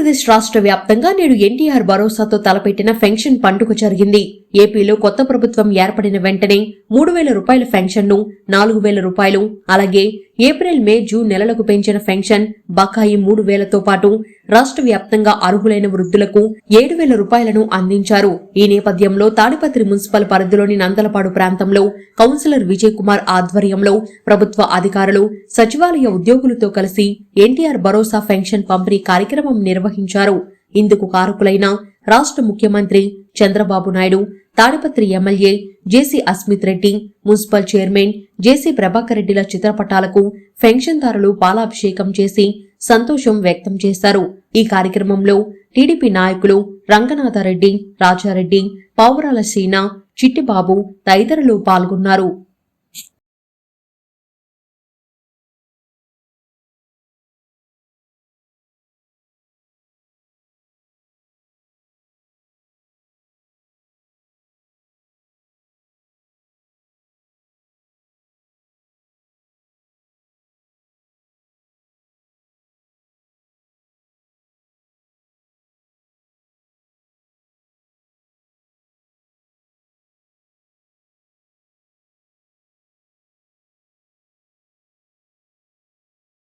ఆంధ్రప్రదేశ్ రాష్ట్ర వ్యాప్తంగా నేడు ఎన్టీఆర్ భరోసాతో తలపెట్టిన పెన్షన్ పండుగ జరిగింది. ఏపీలో కొత్త ప్రభుత్వం ఏర్పడిన వెంటనే మూడు వేల రూపాయల పెన్షన్ను నాలుగు వేల రూపాయలు అలాగే ఏప్రిల్ మే జూన్ నెలలకు పెంచిన పెన్షన్ బకాయి మూడు వేలతో పాటు రాష్ట్ర వ్యాప్తంగా అర్హులైన వృద్ధులకు ఏడు వేల రూపాయలను అందించారు. ఈ నేపథ్యంలో తాడిపత్రి మున్సిపల్ పరిధిలోని నందలపాడు ప్రాంతంలో కౌన్సిలర్ విజయ్ కుమార్ ఆధ్వర్యంలో ప్రభుత్వ అధికారులు సచివాలయ ఉద్యోగులతో కలిసి ఎన్టీఆర్ భరోసా పెన్షన్ పంపిణీ కార్యక్రమం నిర్వహించారు. ఇందుకు కారకులైన రాష్ట్ర ముఖ్యమంత్రి Chandrababu Naidu Tadipatri MLA JC Asmit Reddy municipal chairman JC Prabhakar రెడ్డిల చిత్రపటాలకు పెన్షన్దారులు పాలాభిషేకం చేసి సంతోషం వ్యక్తం చేశారు. ఈ కార్యక్రమంలో టీడీపీ నాయకులు రంగనాథరెడ్డి రాజారెడ్డి పావురాల సీన చిట్టిబాబు తదితరులు పాల్గొన్నారు.